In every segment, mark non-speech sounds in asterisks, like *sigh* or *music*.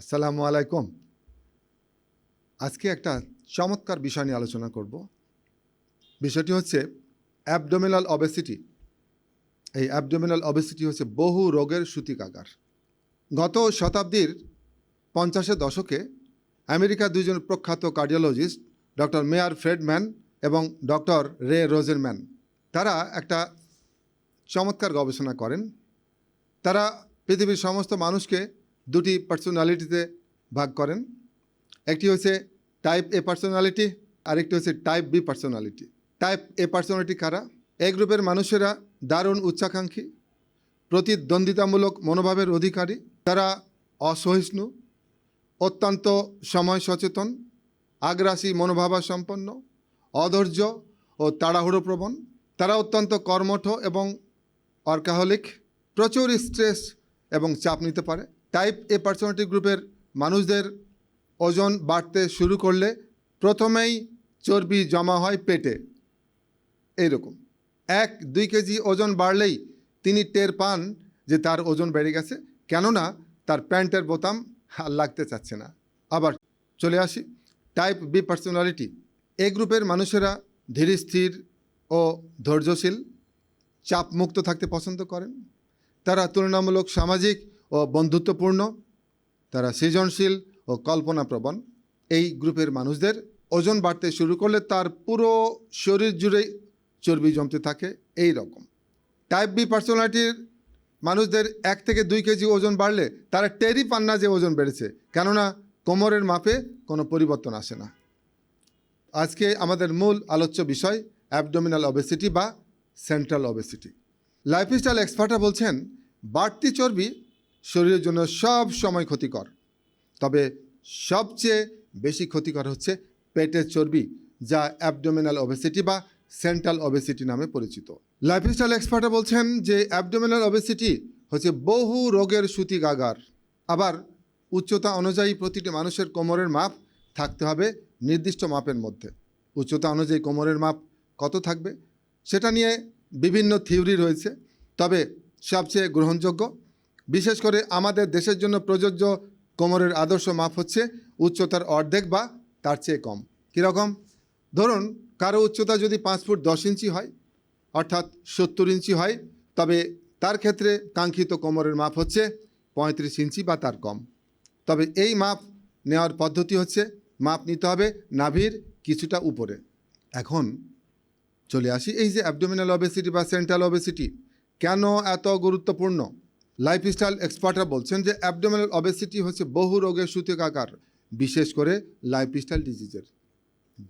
আসসালামু আলাইকুম। আজকে একটা চমৎকার বিষয় নিয়ে আলোচনা করব। বিষয়টি হচ্ছে অ্যাবডোমিনাল অবেসিটি এই অ্যাবডোমিনাল অবেসিটি হচ্ছে বহু রোগের সূতিকাগার। গত শতাব্দীর পঞ্চাশের দশকে আমেরিকার দুজন প্রখ্যাত কার্ডিওলজিস্ট ডক্টর মেয়ার ফ্রেডম্যান এবং ডক্টর রে রোজেরম্যান তারা একটা চমৎকার গবেষণা করেন। তারা পৃথিবীর সমস্ত মানুষকে দুটি পার্সোনালিটিতে ভাগ করেন। একটি হচ্ছে টাইপ এ পার্সোনালিটি আরেকটি হচ্ছে type B personality type A personality কারা? এই গ্রুপের মানুষেরা দারুণ উচ্চাকাঙ্ক্ষী, প্রতিদ্বন্দ্বিতামূলক মনোভাবের অধিকারী তারা অসহিষ্ণু, অত্যন্ত সময় সচেতন, আগ্রাসী মনোভাবাসম্পন্ন অধৈর্য ও তাড়াহুড়ো প্রবণ। তারা অত্যন্ত কর্মঠ এবং অর্কাহলিক, প্রচুর স্ট্রেস এবং চাপ নিতে পারে। টাইপ এ পার্সোনালিটি গ্রুপের মানুষদের ওজন বাড়তে শুরু করলে প্রথমেই চর্বি জমা হয় পেটে। এইরকম। এক, দুই কেজি ওজন বাড়লেই তিনি টের পান যে তার ওজন বেড়ে গেছে, কেননা তার প্যান্টের বোতাম লাগতে চাচ্ছে না। আবার চলে আসি টাইপ বি পার্সোনালিটি এ গ্রুপের মানুষেরা ধীর, স্থির ও ধৈর্যশীল, চাপমুক্ত থাকতে পছন্দ করেন। তারা তুলনামূলক সামাজিক ও বন্ধুত্বপূর্ণ, তারা সৃজনশীল ও কল্পনাপ্রবণ। এই গ্রুপের মানুষদের ওজন বাড়তে শুরু করলে তার পুরো শরীর জুড়েই চর্বি জমতে থাকে এই রকম। টাইপ বি পার্সোনালিটির মানুষদের এক থেকে দুই কেজি ওজন বাড়লে তারা টেরি পান না যে ওজন বেড়েছে, কেননা কোমরের মাপে কোনো পরিবর্তন আসে না। আজকে আমাদের মূল আলোচ্য বিষয় অ্যাবডোমিনাল অবেসিটি বা সেন্ট্রাল অবেসিটি লাইফস্টাইল এক্সপার্টরা বলছেন, বাড়তি চর্বি শরীরের জন্য সব সময় ক্ষতিকর। তবে সবচেয়ে বেশি ক্ষতিকর হচ্ছে পেটের চর্বি, যা অ্যাবডোমিনাল ওবেসিটি বা সেন্ট্রাল ওবেসিটি নামে পরিচিত। লাইফস্টাইল এক্সপার্টরা বলছেন যে অ্যাবডোমিনাল ওবেসিটি হচ্ছে বহু রোগের সূতিকাগার আবার উচ্চতা অনুযায়ী প্রতিটি মানুষের কোমরের মাপ থাকতে হবে নির্দিষ্ট মাপের মধ্যে। উচ্চতা অনুযায়ী কোমরের মাপ কত থাকবে, সেটা নিয়ে বিভিন্ন থিওরি রয়েছে। তবে সবচেয়ে গ্রহণযোগ্য বিশেষ করে আমাদের দেশের জন্য প্রযোজ্য কোমরের আদর্শ মাপ হচ্ছে উচ্চতার অর্ধেক বা তার চেয়ে কম। কীরকম? ধরুন, কারও উচ্চতা যদি পাঁচ ফুট দশ ইঞ্চি হয়, অর্থাৎ সত্তর ইঞ্চি হয়, তবে তার ক্ষেত্রে কাঙ্ক্ষিত কোমরের মাপ হচ্ছে পঁয়ত্রিশ ইঞ্চি বা তার কম। তবে এই মাপ নেওয়ার পদ্ধতি হচ্ছে মাপ নিতে হবে নাভির কিছুটা উপরে। এখন চলে আসি এই যে অ্যাবডোমিনাল অবেসিটি বা সেন্ট্রাল অবেসিটি কেন এত গুরুত্বপূর্ণ? লাইফস্টাইল এক্সপার্টরা বলছেন যে অ্যাবডোমিনাল অবেসিটি হচ্ছে বহু রোগের সূতিকাকার বিশেষ করে লাইফস্টাইল ডিজিজের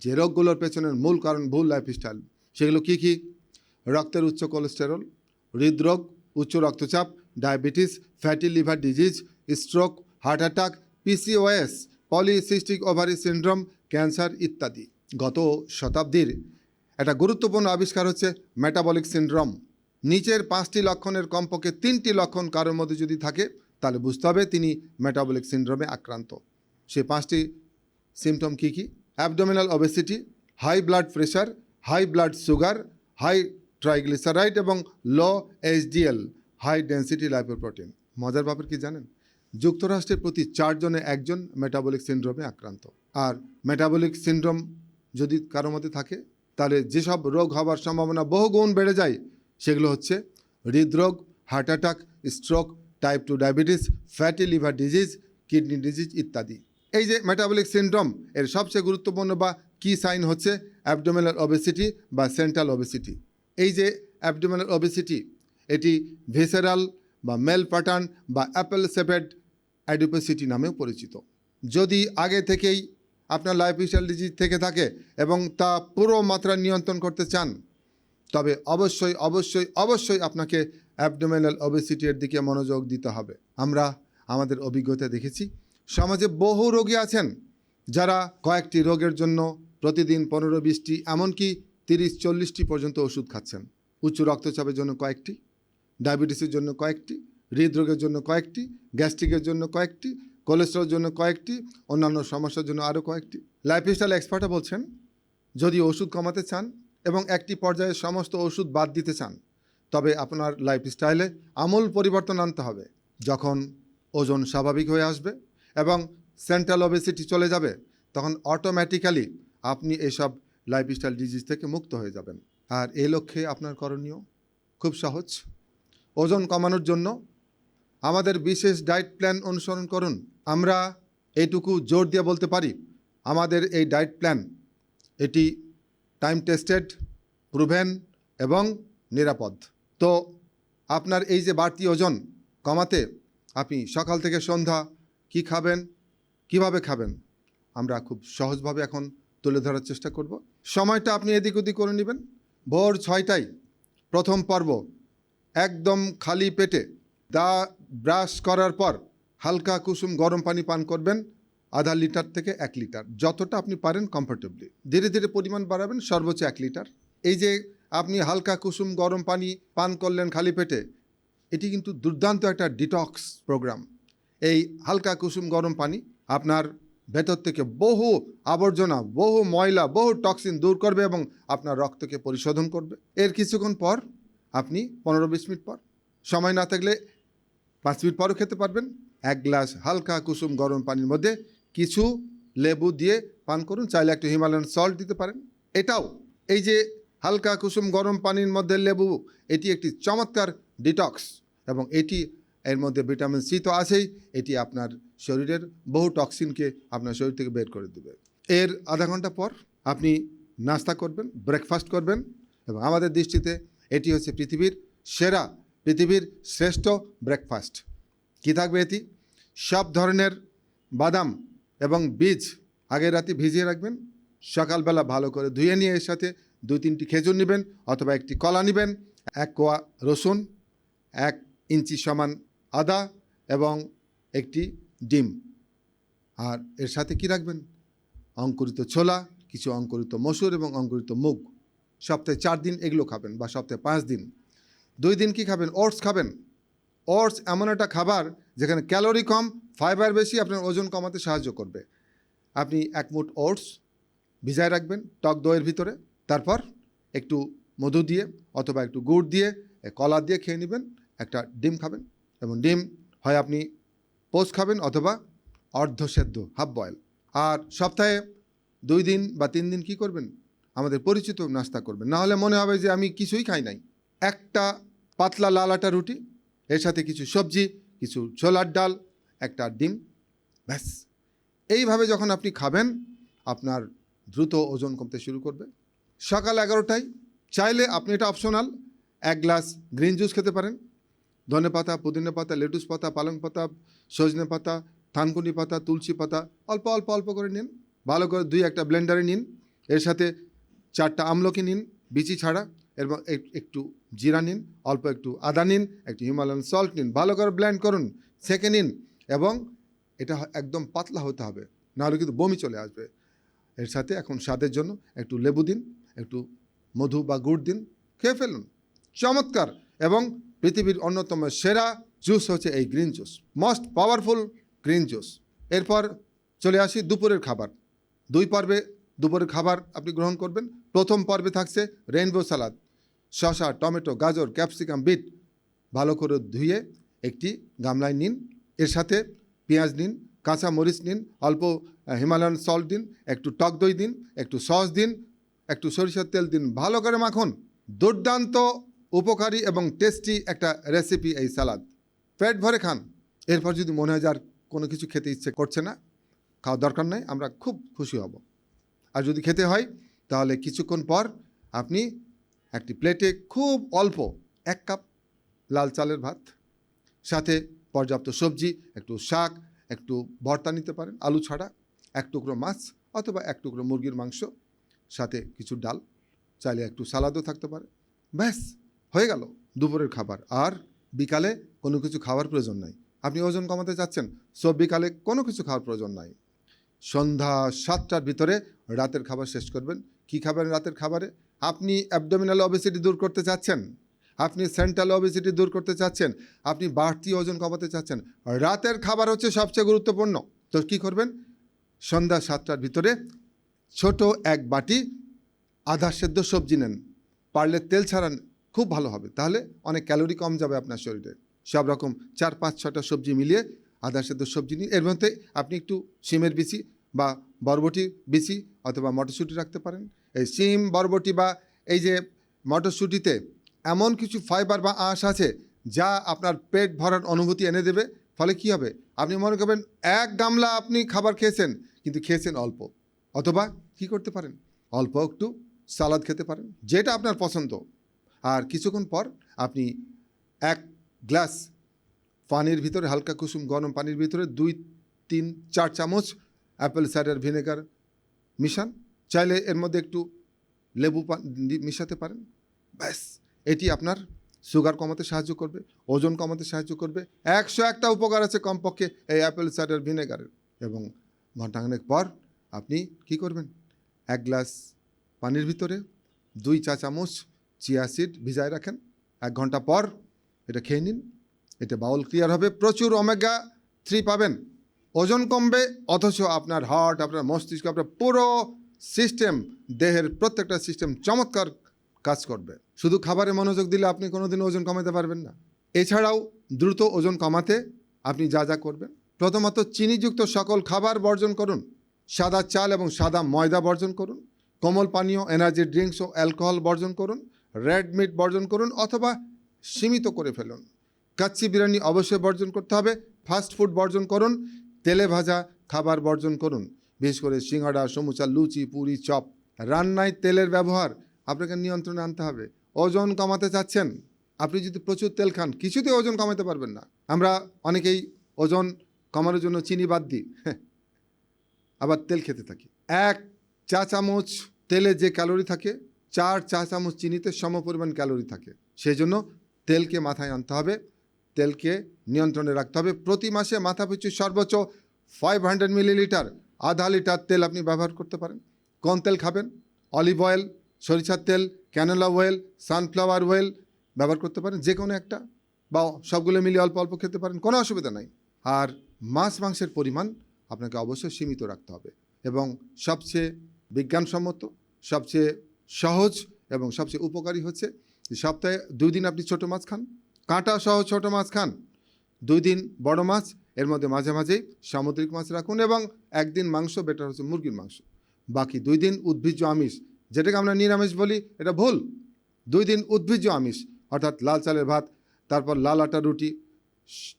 যে রোগগুলোর পেছনের মূল কারণ ভুল লাইফস্টাইল সেগুলো কী কী? রক্তের উচ্চ কোলেস্টেরল হৃদরোগ, উচ্চ রক্তচাপ diabetes fatty liver disease stroke heart attack PCOS polycystic ovary syndrome cancer ইত্যাদি। গত শতাব্দীর একটা গুরুত্বপূর্ণ আবিষ্কার হচ্ছে মেটাবলিক সিন্ড্রোম নিচের পাঁচটি লক্ষণের কমপক্ষে তিনটি লক্ষণ কারোর মধ্যে যদি থাকে, তাহলে বুঝতে হবে তিনি মেটাবলিক সিন্ড্রোমে আক্রান্ত। সে পাঁচটি সিমটম কী কী? Abdominal obesity high blood pressure high blood sugar high triglyceride এবং low HDL high density lipoprotein মজার ব্যাপার কি জানেন? যুক্তরাষ্ট্রের প্রতি চারজনে একজন মেটাবলিক সিন্ড্রোমে আক্রান্ত। আর মেটাবলিক সিন্ড্রোম যদি কারও মধ্যে থাকে, তাহলে যেসব রোগ হওয়ার সম্ভাবনা বহুগুণ বেড়ে যায় সেগুলো হচ্ছে হৃদরোগ heart attack stroke type two diabetes fatty liver disease kidney disease ইত্যাদি। এই যে মেটাবলিক সিন্ড্রোম এর সবচেয়ে গুরুত্বপূর্ণ বা কি সাইন হচ্ছে অ্যাবডোমিনাল ওবেসিটি বা সেন্ট্রাল ওবেসিটি এই যে অ্যাবডোমিনাল ওবেসিটি এটি ভেসেরাল বা মেল প্যাটার্ন বা অ্যাপেল সেপেড অ্যাডিপোসিটি নামেও পরিচিত। যদি আগে থেকেই আপনার লাইফস্টাইল ডিজিজ থেকে থাকে এবং তা পুরো মাত্রা নিয়ন্ত্রণ করতে চান তবে অবশ্যই অবশ্যই অবশ্যই আপনাকে অ্যাবডোমিনাল ওবেসিটির দিকে মনোযোগ দিতে হবে। আমরা আমাদের অভিজ্ঞতা দেখেছি, সমাজে বহু রোগী আছেন যারা কয়েকটি রোগের জন্য প্রতিদিন পনেরো, বিশটি, এমনকি তিরিশ, চল্লিশটি পর্যন্ত ওষুধ খাচ্ছেন। উচ্চ রক্তচাপের জন্য কয়েকটি, ডায়াবেটিসের জন্য কয়েকটি, হৃদরোগের জন্য কয়েকটি, গ্যাস্ট্রিকের জন্য কয়েকটি কোলেস্ট্রলের জন্য কয়েকটি, অন্যান্য সমস্যার জন্য আরও কয়েকটি। লাইফস্টাইল এক্সপার্টরা বলছেন, যদি ওষুধ কমাতে চান এবং একটি পর্যায়ে সমস্ত ওষুধ বাদ দিতে চান। তবে আপনার লাইফস্টাইলে আমূল পরিবর্তন আনতে হবে, যখন ওজন স্বাভাবিক হয়ে আসবে এবং সেন্ট্রাল ওবেসিটি চলে যাবে, তখন অটোমেটিক্যালি আপনি এইসব লাইফস্টাইল ডিজিজ থেকে মুক্ত হয়ে যাবেন। আর এ লক্ষ্যে আপনার করণীয় খুব সহজ। ওজন কমানোর জন্য আমাদের বিশেষ ডায়েট প্ল্যান অনুসরণ করুন। আমরা এইটুকু জোর দিয়ে বলতে পারি, আমাদের এই ডায়েট প্ল্যান এটি টাইম টেস্টেড, প্রুভেন এবং নিরাপদ। তো আপনার এই যে বাড়তি ওজন কমাতে আপনি সকাল থেকে সন্ধ্যা কি খাবেন, কীভাবে খাবেন, আমরা খুব সহজভাবে এখন তুলে ধরার চেষ্টা করব। সময়টা আপনি এদিক ওদিক করে নেবেন। ভোর ছয়টায় প্রথম পর্ব একদম খালি পেটে দা ব্রাশ করার পর হালকা কুসুম গরম পানি পান করবেন। আধা লিটার থেকে এক লিটার। যতটা আপনি পারেন কমফোর্টেবলি ধীরে ধীরে পরিমাণ বাড়াবেন, সর্বোচ্চ এক লিটার। এই যে আপনি হালকা কুসুম গরম পানি পান করলেন খালি পেটে, এটি কিন্তু দুর্দান্ত একটা ডিটক্স প্রোগ্রাম এই হালকা কুসুম গরম পানি আপনার ভেতর থেকে বহু আবর্জনা, বহু ময়লা, বহু টক্সিন দূর করবে এবং আপনার রক্তকে পরিশোধন করবে। এর কিছুক্ষণ পর আপনি পনেরো বিশ মিনিট পর, সময় না থাকলে পাঁচ মিনিট পরও খেতে পারবেন। এক গ্লাস হালকা কুসুম গরম পানির মধ্যে কিছু লেবু দিয়ে পান করুন, চাইলে একটু হিমালয়ান সল্ট দিতে পারেন। এটাও এই যে হালকা কুসুম গরম পানির মধ্যে লেবু, এটি একটি চমৎকার ডিটক্স এবং এটি এর মধ্যে ভিটামিন সি তো আছেই, এটি আপনার শরীরের বহু টক্সিনকে আপনার শরীর থেকে বের করে দেবে। এর আধা ঘণ্টা পর আপনি নাস্তা করবেন ব্রেকফাস্ট করবেন এবং আমাদের দৃষ্টিতে এটি হচ্ছে পৃথিবীর সেরা, পৃথিবীর শ্রেষ্ঠ ব্রেকফাস্ট কী থাকবে এটি? সব ধরনের বাদাম এবং বীজ আগের রাতে ভিজিয়ে রাখবেন, সকালবেলা ভালো করে ধুয়ে নিয়ে এর সাথে দুই তিনটি খেজুর নেবেন অথবা একটি কলা নেবেন, এক কোয়া রসুন, এক ইঞ্চি সমান আদা এবং একটি ডিম। আর এর সাথে কি রাখবেন? অঙ্কুরিত ছোলা, কিছু অঙ্কুরিত মসুর এবং অঙ্কুরিত মুগ। সপ্তাহে চার দিন এগুলো খাবেন বা সপ্তাহে পাঁচ দিন। দুই দিন কি খাবেন? ওটস খাবেন। ওটস এমন একটা খাবার যেখানে ক্যালোরি কম ফাইবার বেশি, আপনার ওজন কমাতে সাহায্য করবে। আপনি এক মুঠ ওটস ভিজায় রাখবেন, টক দইয়ের ভিতরে, তারপর একটু মধু দিয়ে অথবা একটু গুড় দিয়ে কলা দিয়ে খেয়ে নেবেন, একটা ডিম খাবেন এবং ডিম হয় আপনি পোস্ট খাবেন অথবা অর্ধ সেদ্ধ হাফ বয়েল আর সপ্তাহে দুই দিন বা তিন দিন কি করবেন? আমাদের পরিচিত নাস্তা করবেন। না হলে মনে হবে যে আমি কিছুই খাই নাই। একটা পাতলা লাল আটা রুটি এর সাথে কিছু সবজি, কিছু ছোলার ডাল, একটা ডিম, ব্যাস। এইভাবে যখন আপনি খাবেন, আপনার দ্রুত ওজন কমতে শুরু করবে। সকাল এগারোটায় চাইলে আপনি এটা অপশনাল এক গ্লাস গ্রিন জুস খেতে পারেন। ধনে পাতা, পুদিনা পাতা, লেটুস পাতা, পালং পাতা, সজনে পাতা, থানকুনি পাতা, তুলসী পাতা, অল্প অল্প অল্প করে নিন। ভালো করে দুই একটা ব্লেন্ডারে নিন। এর সাথে চারটা আমলকি নিন, বিচি ছাড়া। এবং একটু জিরা নিন, অল্প একটু আদা নিন, একটু হিমালয়ান সল্ট নিন, ভালো করে ব্ল্যান্ড করুন, সেকে নিন এবং এটা একদম পাতলা হতে হবে, নাহলে কিন্তু বমি চলে আসবে। এর সাথে এখন স্বাদের জন্য একটু লেবু দিন, একটু মধু বা গুড় দিন, খেয়ে ফেলুন। চমৎকার! এবং পৃথিবীর অন্যতম সেরা জুস হচ্ছে এই green juice most powerful green juice এরপর চলে আসি দুপুরের খাবার। দুই পর্বে দুপুরের খাবার আপনি গ্রহণ করবেন, প্রথম পর্বে থাকছে রেইনবো সালাদ শসা, টমেটো, গাজর, ক্যাপসিকাম, বিট ভালো করে ধুয়ে একটি গামলায় নিন। এর সাথে পেঁয়াজ নিন, কাঁচা মরিচ নিন, অল্প হিমালয়ান সল্ট দিন, একটু টক দই দিন, একটু সস দিন, একটু সরিষার তেল দিন, ভালো করে মাখুন। দুর্দান্ত, উপকারী এবং টেস্টি একটা রেসিপি এই সালাদ পেট ভরে খান। এরপর যদি মনে হয় যে আর কোনো কিছু খেতে ইচ্ছে করছে না, খাওয়ার দরকার নাই, আমরা খুব খুশি হব। আর যদি খেতে হয়, তাহলে কিছুক্ষণ পর আপনি একটি প্লেটে খুব অল্প এক কাপ লাল চালের ভাত, সাথে পর্যাপ্ত সবজি, একটু শাক, একটু ভর্তা নিতে পারেন, আলু ছাড়া, এক টুকরো মাছ অথবা এক টুকরো মুরগির মাংস, সাথে কিছু ডাল, চাইলে একটু সালাদও থাকতে পারে। ব্যাস, হয়ে গেল দুপুরের খাবার। আর বিকালে কোনো কিছু খাওয়ার প্রয়োজন নাই। আপনি ওজন কমাতে চাচ্ছেন সব বিকালে কোনো কিছু খাওয়ার প্রয়োজন নাই। সন্ধ্যা সাতটার ভিতরে রাতের খাবার শেষ করবেন। কি খাবেন রাতের খাবারে? আপনি অ্যাবডোমিনাল অবেসিটি দূর করতে চাচ্ছেন? আপনি সেন্ট্রাল অবেসিটি দূর করতে চাচ্ছেন? আপনি বাড়তি ওজন কমাতে চাচ্ছেন? রাতের খাবার হচ্ছে সবচেয়ে গুরুত্বপূর্ণ। তো কী করবেন? সন্ধ্যা সাতটার ভিতরে ছোট এক বাটি আধা সেদ্ধ সবজি নেন। পারলে তেল ছাড়ান, খুব ভালো হবে। তাহলে অনেক ক্যালোরি কম যাবে আপনার শরীরে। সব রকম চার, পাঁচ ছটা সবজি মিলিয়ে আদা সেদ্ধ সবজি নিন এর মধ্যে আপনি একটু শিমের বিচি বা বরবটির বিচি অথবা মটরশুঁটি রাখতে পারেন। এই সিম, বরবটি বা এই যে মটরশুঁটিতে এমন কিছু ফাইবার বা আঁশ আছে যা আপনার পেট ভরার অনুভূতি এনে দেবে। ফলে কি হবে? আপনি মনে করবেন এক গামলা আপনি খাবার খেয়েছেন, কিন্তু খেয়েছেন অল্প। অথবা কি করতে পারেন? অল্প একটু সালাদ খেতে পারেন, যেটা আপনার পছন্দ। আর কিছুক্ষণ পর আপনি এক গ্লাস পানির ভিতরে, হালকা কুসুম গরম পানির ভিতরে দুই, তিন, চার চামচ অ্যাপেল সাইডার ভিনেগার মিশান। চাইলে এর মধ্যে একটু লেবু মিশাতে পারেন। ব্যাস, এটি আপনার সুগার কমাতে সাহায্য করবে, ওজন কমাতে সাহায্য করবে। একশো একটা উপকার আছে কমপক্ষে এই অ্যাপেল সাইডার ভিনেগারের। এবং ঘন্টাখানেক পর আপনি কি করবেন? এক গ্লাস পানির ভিতরে দুই চা চামচ চিয়া সিড ভিজায় রাখেন। এক ঘণ্টা পর এটা খেয়ে নিন। এটা বাউল ক্লিয়ার হবে। প্রচুর ওমেগা থ্রি পাবেন। ওজন কমবে, অথচ আপনার হার্ট, আপনার মস্তিষ্ক, আপনার পুরো সিস্টেম দেহের প্রত্যেকটা সিস্টেম চমৎকার কাজ করবে। শুধু খাবারে মনোযোগ দিলে আপনি কোনোদিন ওজন কমাতে পারবেন না। এছাড়াও দ্রুত ওজন কমাতে আপনি যা যা করবেন। প্রথমত চিনিযুক্ত সকল খাবার বর্জন করুন। সাদা চাল এবং সাদা ময়দা বর্জন করুন। কোমল পানীয় এনার্জি ড্রিঙ্কস ও অ্যালকোহল বর্জন করুন। রেড মিট বর্জন করুন অথবা সীমিত করে ফেলুন। কাচ্চি বিরিয়ানি অবশ্যই বর্জন করতে হবে। ফাস্ট ফুড বর্জন করুন। তেলে ভাজা খাবার বর্জন করুন। বিশেষ করে সিঙ্গাড়া, সমুচা, লুচি, পুরি, চপ। রান্নায় তেলের ব্যবহার আপনাকে নিয়ন্ত্রণে আনতে হবে। ওজন কমাতে চাচ্ছেন। আপনি যদি প্রচুর তেল খান কিছুতে ওজন কমাতে পারবেন না। আমরা অনেকেই ওজন কমানোর জন্য চিনি বাদ দিই। *laughs* আবার তেল খেতে থাকি। এক চা চামচ তেলে যে ক্যালোরি থাকে, চার চা চামচ চিনিতে সমপরিমাণ ক্যালোরি থাকে। সেই জন্য তেলকে মাথায় আনতে হবে। তেলকে নিয়ন্ত্রণে রাখতে হবে। প্রতি মাসে মাথা পিছু সর্বোচ্চ ফাইভ হান্ড্রেড মিলিলিটার আধা লিটার তেল আপনি ব্যবহার করতে পারেন। কোন তেল খাবেন। অলিভ অয়েল, সরিষার তেল, ক্যানোলা অয়েল, সানফ্লাওয়ার অয়েল ব্যবহার করতে পারেন। যে কোনো একটা বা সবগুলো মিলিয়ে অল্প অল্প খেতে পারেন। কোনো অসুবিধা নাই। আর মাছ মাংসের পরিমাণ আপনাকে অবশ্যই সীমিত রাখতে হবে এবং সবচেয়ে বিজ্ঞানসম্মত, সবচেয়ে সহজ এবং সবচেয়ে উপকারী হচ্ছে সপ্তাহে দুই দিন আপনি ছোটো মাছ খান। কাঁটা সহ ছোটো মাছ খান। দুই দিন বড় মাছ এর মধ্যে মাঝে মাঝেই সামুদ্রিক মাছ রাখুন এবং একদিন মাংস বেটার হচ্ছে মুরগির মাংস। বাকি দুই দিন উদ্ভিজ্জ আমিষ, যেটাকে আমরা নিরামিষ বলি, এটা ভুল। দুই দিন উদ্ভিজ্জ আমিষ, অর্থাৎ লাল চালের ভাত, তারপর লাল আটা রুটি,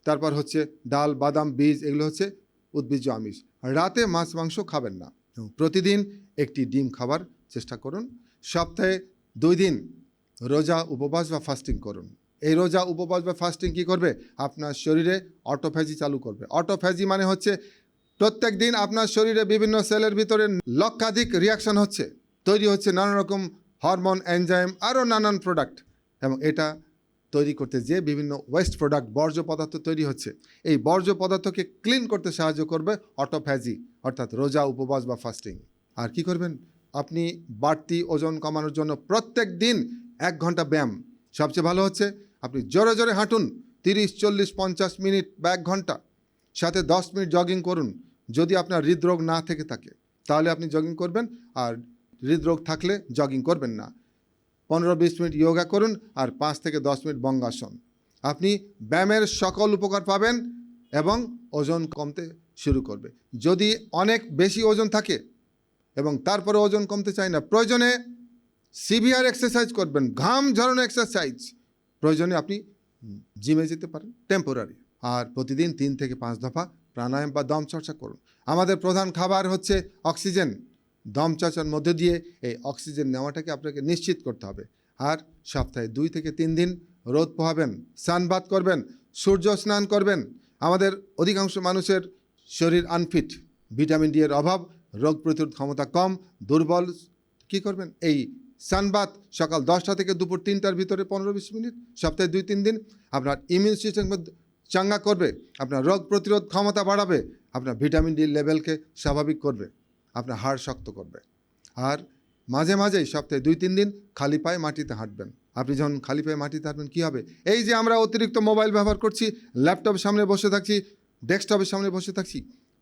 তারপর হচ্ছে ডাল, বাদাম, বীজ, এগুলো হচ্ছে উদ্ভিজ্জ আমিষ। রাতে মাছ, মাংস খাবেন না। প্রতিদিন একটি ডিম খাবার চেষ্টা করুন। সপ্তাহে দুই দিন রোজা, উপবাস বা ফাস্টিং করুন। এই রোজা উপবাস বা ফাস্টিং কী করবে? আপনার শরীরে অটোফ্যাজি চালু করবে। অটোফ্যাজি মানে হচ্ছে প্রত্যেক দিন আপনার শরীরে বিভিন্ন সেলের ভিতরে লক্ষাধিক রিয়াকশন হচ্ছে। তৈরি হচ্ছে নানা রকম হরমোন এনজাইম আরও নানান প্রোডাক্ট এবং এটা তৈরি করতে যে বিভিন্ন ওয়েস্ট প্রোডাক্ট বর্জ্য পদার্থ তৈরি হচ্ছে, এই বর্জ্য পদার্থকে ক্লিন করতে সাহায্য করবে অটোফ্যাজি অর্থাৎ রোজা উপবাস বা ফাস্টিং আর কি করবেন? আপনি বাড়তি ওজন কমানোর জন্য প্রত্যেক দিন এক ঘণ্টা ব্যায়াম। সবচেয়ে ভালো হচ্ছে আপনি জোরে জোরে হাঁটুন, তিরিশ, চল্লিশ, পঞ্চাশ মিনিট বা এক ঘণ্টা। সাথে দশ মিনিট জগিং করুন, যদি আপনার হৃদরোগ না থেকে থাকে। তাহলে আপনি জগিং করবেন, আর হৃদরোগ থাকলে জগিং করবেন না। পনেরো, বিশ মিনিট যোগা করুন, আর পাঁচ থেকে দশ মিনিট বঙ্গাসন। আপনি ব্যায়ামের সকল উপকার পাবেন এবং ওজন কমতে শুরু করবে। যদি অনেক বেশি ওজন থাকে এবং তারপরে ওজন কমতে চায় না, প্রয়োজনে সিভিয়ার এক্সারসাইজ করবেন, ঘাম ঝরানো এক্সারসাইজ প্রয়োজনে আপনি জিমে যেতে পারেন টেম্পোরারি আর প্রতিদিন তিন থেকে পাঁচ দফা প্রাণায়াম বা দম চর্চা করুন। আমাদের প্রধান খাবার হচ্ছে অক্সিজেন। দম চর্চার মধ্যে দিয়ে এই অক্সিজেন নেওয়াটাকে আপনাকে নিশ্চিত করতে হবে। আর সপ্তাহে দুই থেকে তিন দিন রোদ পোহাবেন স্নানবাদ করবেন, সূর্য স্নান করবেন। আমাদের অধিকাংশ মানুষের শরীর আনফিট ভিটামিন ডি এর অভাব, রোগ প্রতিরোধ ক্ষমতা কম, দুর্বল, কি করবেন? এই সানবাত সকাল দশটা থেকে দুপুর তিনটার ভিতরে পনেরো বিশ মিনিট, সপ্তাহে দুই তিন দিন। আপনার ইমিউন সিস্টেম চাঙ্গা করবে, আপনার রোগ প্রতিরোধ ক্ষমতা বাড়াবে, আপনার ভিটামিন ডি লেভেলকে স্বাভাবিক করবে, আপনার হাড় শক্ত করবে। আর মাঝে মাঝেই সপ্তাহে দুই তিন দিন খালি পায়ে মাটিতে হাঁটবেন। আপনি যখন খালি পায়ে মাটিতে হাঁটবেন, কী হবে? এই যে আমরা অতিরিক্ত মোবাইল ব্যবহার করছি, ল্যাপটপের সামনে বসে থাকছি, ডেস্কটপের সামনে বসে থাকছি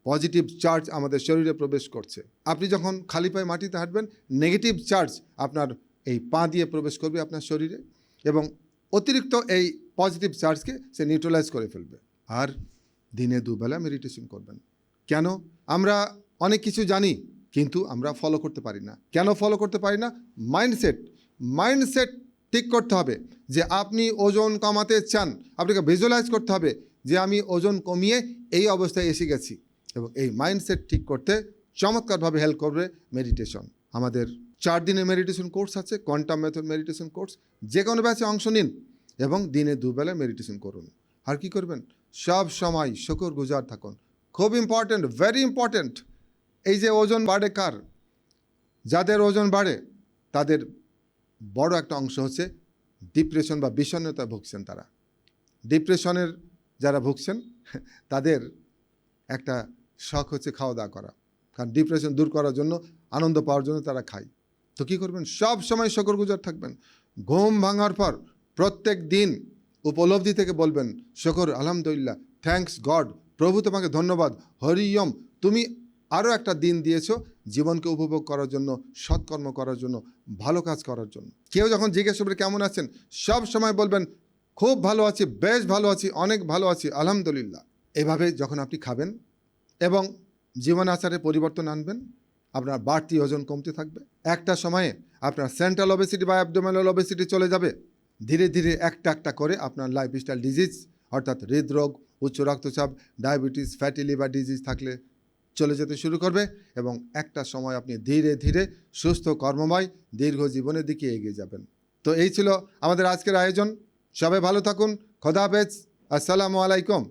পজিটিভ চার্জ আমাদের শরীরে প্রবেশ করছে। আপনি যখন খালি পায়ে মাটিতে হাঁটবেন, নেগেটিভ চার্জ আপনার এই পা দিয়ে প্রবেশ করবে আপনার শরীরে এবং অতিরিক্ত এই পজিটিভ চার্জকে সে নিউট্রালাইজ করে ফেলবে। আর দিনে দুবেলা মেডিটেশন করবেন। কেন? আমরা অনেক কিছু জানি, কিন্তু আমরা ফলো করতে পারি না। কেন ফলো করতে পারি না? মাইন্ডসেট মাইন্ডসেট ঠিক করতে হবে যে আপনি ওজন কমাতে চান। আপনাকে ভিজুয়ালাইজ করতে হবে যে আমি ওজন কমিয়ে এই অবস্থায় এসে গেছি। এবং এই মাইন্ডসেট ঠিক করতে চমৎকারভাবে হেল্প করবে মেডিটেশন আমাদের চার দিনের মেডিটেশন কোর্স আছে কোয়ান্টাম মেথড মেডিটেশন কোর্স যে কোনো ব্যাচে অংশ নিন এবং দিনে দুবেলা মেডিটেশন করুন। আর কি করবেন? সব সময় শকর গুজার থাকুন। খুব ইম্পর্ট্যান্ট ভেরি ইম্পর্ট্যান্ট এই যে ওজন বাড়ে কার? যাদের ওজন বাড়ে, তাদের বড় একটা অংশ হচ্ছে ডিপ্রেশন বা বিষণ্ণতা ভুগছেন তারা। ডিপ্রেশনের যারা ভুগছেন, তাদের একটা শখ হচ্ছে খাওয়া দাওয়া করা। কারণ ডিপ্রেশন দূর করার জন্য, আনন্দ পাওয়ার জন্য তারা খায়। তো কী করবেন? সব সময় গুজার থাকবেন। ঘুম ভাঙার পর প্রত্যেক দিন উপলব্ধি থেকে বলবেন, শকর, আলহামদুলিল্লাহ থ্যাঙ্কস গড প্রভু তোমাকে ধন্যবাদ হরিয়ম তুমি আরও একটা দিন দিয়েছ জীবনকে উপভোগ করার জন্য, সৎকর্ম করার জন্য, ভালো কাজ করার জন্য। কেউ যখন জিজ্ঞেস করবে, কেমন আছেন? সব সময় বলবেন, খুব ভালো আছি, বেশ ভালো আছি, অনেক ভালো আছি, আলহামদুলিল্লাহ। এভাবে যখন আপনি খাবেন এবং জীবন আচারে পরিবর্তন আনবেন, আপনার বাড়তি ওজন কমতে থাকবে। একটা সময়ে আপনার সেন্ট্রাল ওবেসিটি বা অ্যাবডোমিনাল ওবেসিটি চলে যাবে। ধীরে ধীরে একটা একটা করে আপনার লাইফস্টাইল ডিজিজ অর্থাৎ হৃদরোগ, উচ্চ রক্তচাপ ডায়াবেটিস ফ্যাটি লিভার ডিজিজ থাকলে চলে যেতে শুরু করবে এবং একটা সময় আপনি ধীরে ধীরে সুস্থ, কর্মময়, দীর্ঘ জীবনের দিকে এগিয়ে যাবেন। তো এই ছিল আমাদের আজকের আয়োজন। সবাই ভালো থাকুন। খোদা হাফেজ। আসসালামু আলাইকুম।